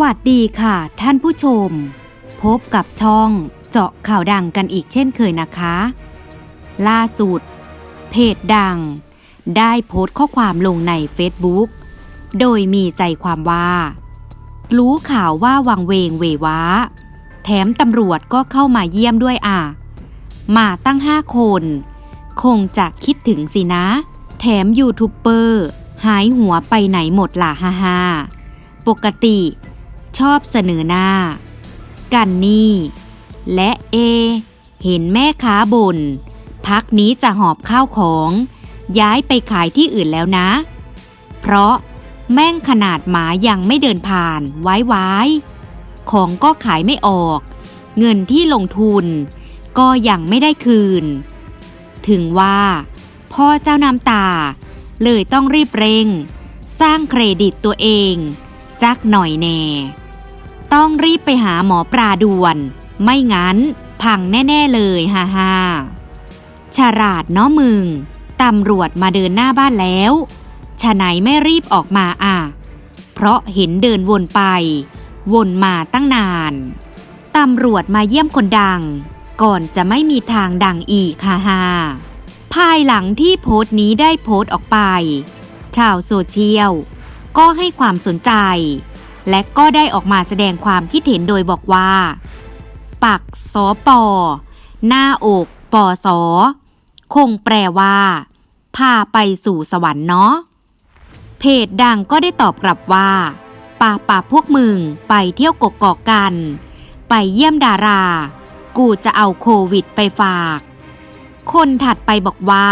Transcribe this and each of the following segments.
สวัสดีค่ะ ท่านผู้ชม พบกับช่องเจาะข่าวดังกันอีกเช่นเคยนะคะ ล่าสุด เพจดัง ได้โพสต์ข้อความลงใน Facebook โดยมีใจความว่า รู้ข่าวว่าวังเวงเวว้าแถมตำรวจก็เข้ามาเยี่ยมด้วยอะ มาตั้งห้าคน คงจะคิดถึงสินะ แถมยูทูบเบอร์หายหัวไปไหนหมดล่ะฮ่าฮ่าปกติ ชอบเสนอหน้า กันนี่ และเอ เห็นแม่ค้าบนพักนี้จะหอบข้าวของ ย้ายไปขายที่อื่นแล้วนะ เพราะแม่งขนาดหมายังไม่เดินผ่านไว้ไว้ของก็ขายไม่ออก เงินที่ลงทุน ก็ยังไม่ได้คืน ถึงว่า พ่อเจ้าน้ำตา เลยต้องรีบเร่ง สร้างเครดิตตัวเอง จักหน่อยแน่ ต้องรีบไปหาหมอปลาด่วน ไม่งั้น พังแน่ๆเลยฮ่าฮ่าฉลาดเนาะมึง ตำรวจมาเดินหน้าบ้านแล้วฉะไหนไม่รีบออกมาอะ เพราะเห็นเดินวนไป วนมาตั้งนาน ตำรวจมาเยี่ยมคนดัง ก่อนจะไม่มีทางดังอีกฮ่าฮ่าภายหลังที่โพสต์นี้ได้โพสต์ออกไป ชาวโซเชียล ก็ให้ความสนใจ และก็ได้ออกมาแสดงความคิดเห็นโดยบอกว่า ปักสอปอหน้าอกปอสอคงแปลว่า พาไปสู่สวรรค์เนาะเพจดังก็ได้ตอบกลับว่าป่าป่าพวกมึงไปเที่ยวกกอกกัน ไปเยี่ยมดารา กูจะเอาโควิดไปฝาก คนถัดไปบอกว่า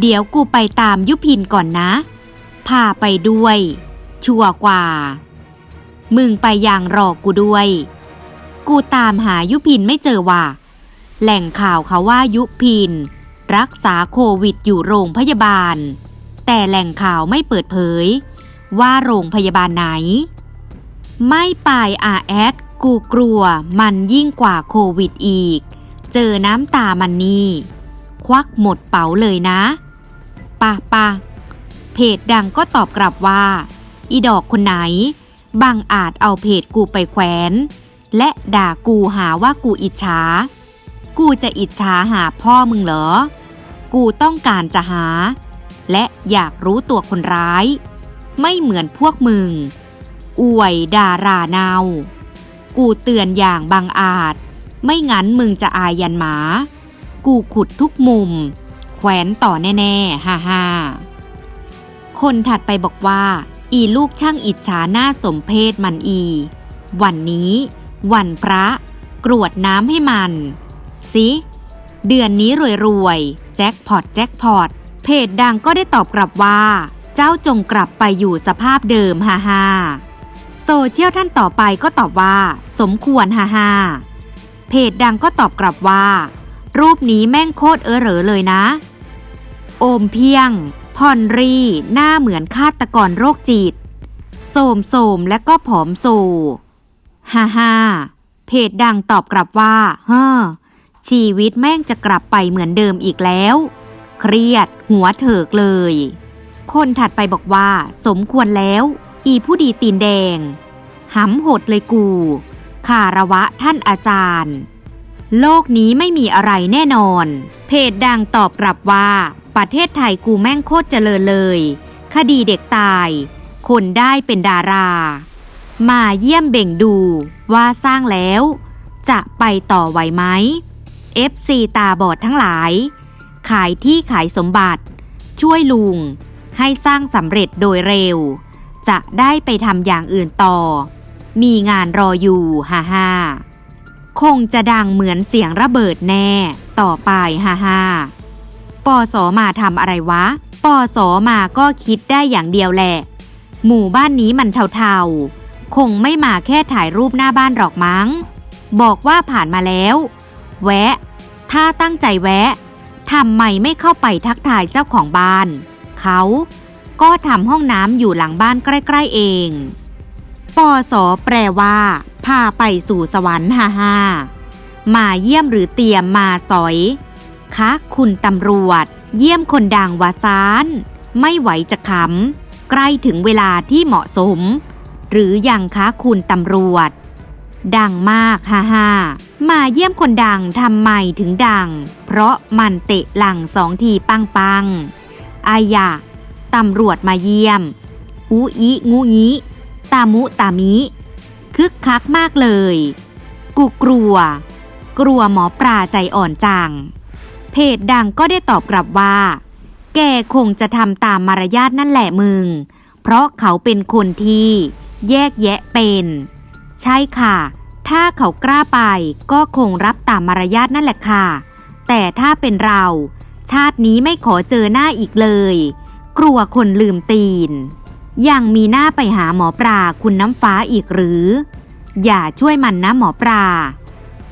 เดี๋ยวกูไปตามยุพินก่อนนะ พาไปด้วย ชัวร์กว่า มึงไปอย่างรอกูด้วย กูตามหายุพินไม่เจอว่ะ แหล่งข่าวเขาว่ายุพิน รักษาโควิดอยู่โรงพยาบาล แต่แหล่งข่าวไม่เปิดเผย ว่าโรงพยาบาลไหน ไม่ไปอาแอดกูกลัวมันยิ่งกว่าโควิดอีก เจอน้ำตามันนี่ ควักหมดเป๋าเลยนะปะปะเพจดังก็ตอบกลับว่า อีดอกคนไหน บางอาจเอาเพจกูไปแขวน และด่ากูหาว่ากูอิจฉา กูจะอิจฉาหาพ่อมึงเหรอ กูต้องการจะหา และอยากรู้ตัวคนร้าย ไม่เหมือนพวกมึง อวยดาราเนา กูเตือนอย่างบางอาจ ไม่งั้นมึงจะอายยันหมา กูขุดทุกมุม แขวนต่อแน่ๆฮ่าฮ่าคนถัดไปบอกว่า อีลูกช่างอิจฉาหน้าสมเพศมันอี วันนี้ วันพระ กรวดน้ำให้มัน สิ เดือนนี้รวยๆแจ็คพอตแจ็คพอตเพจดังก็ได้ตอบกลับว่า เจ้าจงกลับไปอยู่สภาพเดิมฮ่าฮ่าโซเชียลท่านต่อไปก็ตอบว่า สมควรฮ่าฮ่าเพจดังก็ตอบกลับว่า รูปนี้แม่งโคตรเออเหรอเลยนะ โอมเพียง พอนรี หน้าเหมือนฆาตกรโรคจิต โสมโสมและก็ผอมโซฮ่าฮ่าเพจดังตอบกลับว่าเฮ้อชีวิตแม่งจะกลับไปเหมือนเดิมอีกแล้ว เครียด หัวเถิกเลย คนถัดไปบอกว่า สมควรแล้ว อีผู้ดีตีนแดงหำโหดเลยกู คาระวะท่านอาจารย์ โลกนี้ไม่มีอะไรแน่นอน เพจดังตอบกลับว่า ประเทศไทยกูแม่งโคตรเจริญเลย คดีเด็กตาย คนได้เป็นดารา มาเยี่ยมเบ่งดูว่าสร้างแล้ว จะไปต่อไหวไหม FC ตาบอดทั้งหลาย ขายที่ขายสมบัติ ช่วยลุง ให้สร้างสำเร็จโดยเร็ว จะได้ไปทำอย่างอื่นต่อ มีงานรออยู่ฮ่าฮ่า คงจะดังเหมือนเสียงระเบิดแน่ ต่อไปฮ่าฮ่าปอสอมาทำอะไรวะปอสอมาก็คิดได้อย่างเดียวแหละ หมู่บ้านนี้มันเทาๆ คงไม่มาแค่ถ่ายรูปหน้าบ้านหรอกมั้ง บอกว่าผ่านมาแล้ว แวะ ถ้าตั้งใจแวะทำไมไม่เข้าไปทักทายเจ้าของบ้าน เขาก็ทำห้องน้ำอยู่หลังบ้านใกล้ ๆเองปอสอแปลว่า พาไปสู่สวรรค์ฮ่าฮ่ามาเยี่ยมหรือเตรียมมาสอยคะคุณตำรวจ เยี่ยมคนดังวาซาน ไม่ไหวจะขำใกล้ถึงเวลาที่เหมาะสม หรือยังคะคุณตำรวจ ดังมากฮ่าฮ่ามาเยี่ยมคนดังทำไมถึงดัง เพราะมันเตะหลังสองทีปังปังอายะตำรวจมาเยี่ยมอูอีงูงี้ ตามุตามิ คึกคักมากเลย กูกลัว กลัวหมอปลาใจอ่อนจัง เพจดังก็ได้ตอบกลับว่า แกคงจะทำตามมารยาทนั่นแหละมึง เพราะเขาเป็นคนที่แยกแยะเป็น ใช่ค่ะ ถ้าเขากล้าไปก็คงรับตามมารยาทนั่นแหละค่ะ แต่ถ้าเป็นเรา ชาตินี้ไม่ขอเจอหน้าอีกเลย กลัวคนลืมตีน ยังมีหน้าไปหาหมอปลาคุณน้ำฟ้าอีกหรือ อย่าช่วยมันนะหมอปลา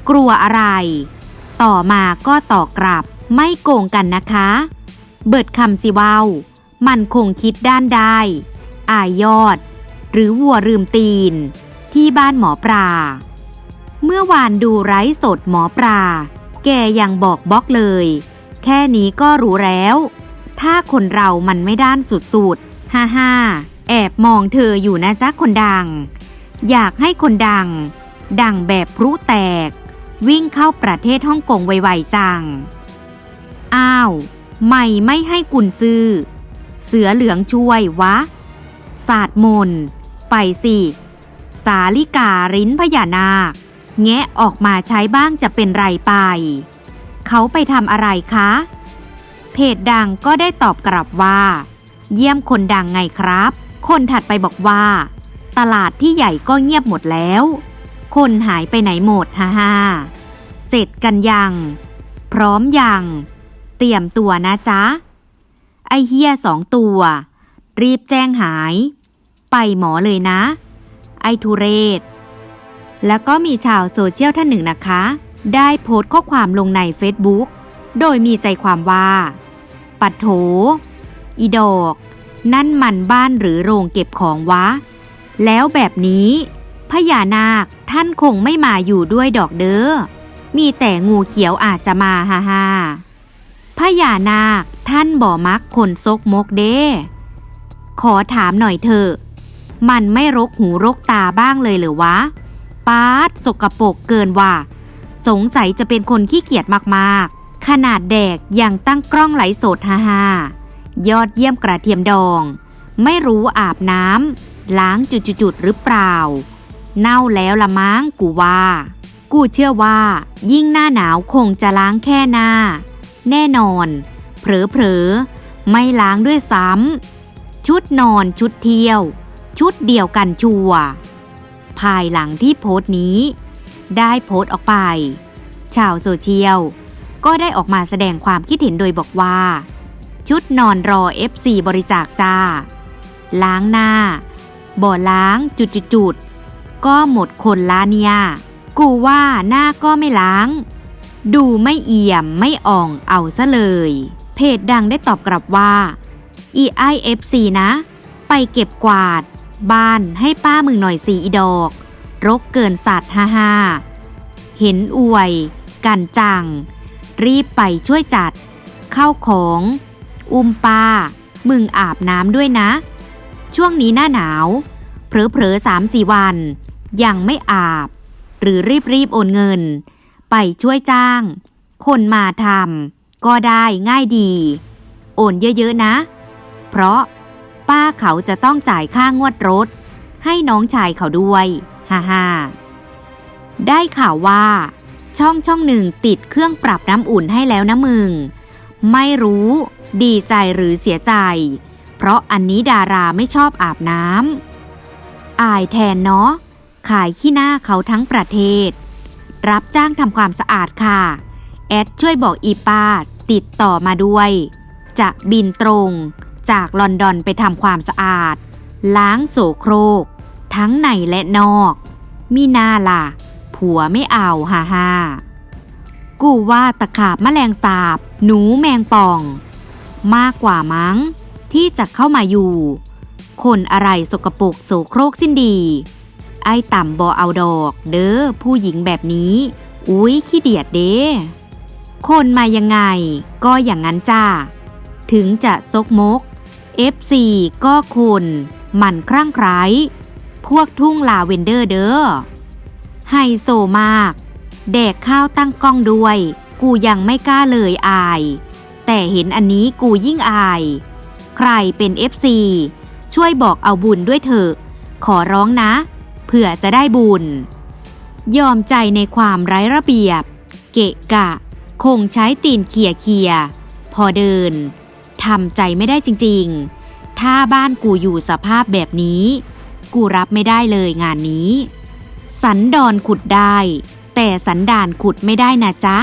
กลัวอะไร ต่อมาก็ต่อกลับไม่โกงกันนะคะ เบิดคำสิเว้า มันคงคิดด้านได้ อายยอด หรือวัวลืมตีน ที่บ้านหมอปลา เมื่อวานดูไร้สดหมอปลา แกยังบอกบล็อกเลย แค่นี้ก็รู้แล้ว ถ้าคนเรามันไม่ด้านสุดๆ ฮ่าฮ่า แอบมองเธออยู่นะจ๊ะคนดัง อยากให้คนดัง ดังแบบพลุแตก วิ่งเข้าประเทศฮ่องกงไวๆจัง อ้าว ไม่ไม่ให้กุนซื้อ เสือเหลืองช่วยวะ ศาสตร์มน ไปสิ สาลิการิ้นพญานาค แงะออกมาใช้บ้างจะเป็นไรไป เขาไปทำอะไรคะ เพจดังก็ได้ตอบกลับว่า เยี่ยมคนดังไงครับ คนถัดไปบอกว่า ตลาดที่ใหญ่ก็เงียบหมดแล้ว คนหายไปไหนหมดฮ่าฮ่าเสร็จกันยัง พร้อมยัง เตรียมตัวนะจ๊ะ ไอเฮียสองตัว รีบแจ้งหาย ไปหมอเลยนะ ไอทุเรศ แล้วก็มีชาวโซเชียลท่านหนึ่งนะคะ ได้โพสต์ข้อความลงใน Facebook โดยมีใจความว่า ปัดโถ อีดอก นั่นมันบ้านหรือโรงเก็บของวะ แล้วแบบนี้พญานาคท่านคงไม่มาอยู่ด้วยดอกเด้อ มีแต่งูเขียวอาจจะมาฮ่าฮ่าพญานาคท่านบ่มักคนซกมกเด้ ขอถามหน่อยเถอะมันไม่รกหูรกตาบ้างเลยหรือวะป๊าดสกปรกเกินว่า สงสัยจะเป็นคนขี้เกียจมากๆ ขนาดแดกยังตั้งกล้องไหลสดฮ่าฮ่า ยอดเยี่ยมกระเทียมดอง ไม่รู้อาบน้ำล้างจุดๆหรือเปล่า เน่าแล้วละมั้งกูว่า กูเชื่อว่า ยิ่งหน้าหนาวคงจะล้างแค่หน้า แน่นอนเผลอๆไม่ล้างด้วยซ้ำชุดนอนชุดเที่ยว ชุดเดียวกันชัวภายหลังที่โพสต์นี้ ได้โพสต์ออกไป ชาวโซเชียลก็ได้ออกมาแสดงความคิดเห็นโดยบอกว่า ชุดนอนรอ FC บริจาคจ้า ล้างหน้า บ่ล้างจุดๆๆก็หมดคนละเนี่ย กูว่าหน้าก็ไม่ล้าง ดูไม่เอี่ยมไม่อ่องเอาซะเลย เพจดังได้ตอบกลับว่า EIFC นะ ไปเก็บกวาด บ้านให้ป้ามึงหน่อยสีอีดอก รกเกินสัตว์ฮ่าฮ่าเห็นอวย กันจัง รีบไปช่วยจัด เข้าของ อุ้มป้ามึงอาบน้ำด้วยนะ ช่วงนี้หน้าหนาว เผลอๆสามสี่วัน ยังไม่อาบ หรือรีบๆโอนเงิน ไปช่วยจ้าง คนมาทำก็ได้ง่ายดี โอนเยอะๆนะ เพราะป้าเขาจะต้องจ่ายค่างวดรถ ให้น้องชายเขาด้วยฮ่าฮ่าได้ข่าวว่า ช่องช่องหนึ่งติดเครื่องปรับน้ำอุ่นให้แล้วนะมึง ไม่รู้ ดีใจหรือเสียใจ เพราะอันนี้ดาราไม่ชอบอาบน้ำอายแทนเนาะ ขายขี้หน้าเขาทั้งประเทศ รับจ้างทำความสะอาดค่ะ แอดช่วยบอกอีป้าติดต่อมาด้วย จะบินตรง จากลอนดอนไปทำความสะอาด ล้างโสโครก ทั้งในและนอก มีหน้าล่ะ ผัวไม่เอาฮ่าฮ่ากูว่าตะขาบแมลงสาบ หนูแมงป่อง มากกว่ามั้ง ที่จะเข้ามาอยู่ คนอะไรสกปรกโสโครกสิ้นดี ไอ้ต่ำบอเอาดอก เด้อผู้หญิงแบบนี้ อุ๊ยขี้เดียดเด้คนมายังไง ก็อย่างนั้นจ้า ถึงจะซกมก FC ก็คนมันครั่งไคร้พวกทุ่งลาเวนเดอร์เด้อไฮโซมาก แดกข้าวตั้งกล้องด้วย กูยังไม่กล้าเลยอาย แต่เห็นอันนี้กูยิ่งอาย ใครเป็น FC ช่วยบอกเอาบุญด้วยเถอะ ขอร้องนะ เผื่อจะได้บุญ ยอมใจในความไร้ระเบียบ เกะกะ คงใช้ตีนเขี่ยเคียพอเดินทำใจไม่ได้จริง ๆ ถ้าบ้านกูอยู่สภาพแบบนี้ กูรับไม่ได้เลยงานนี้ สันดอนขุดได้ แต่สันดานขุดไม่ได้นะจ๊ะ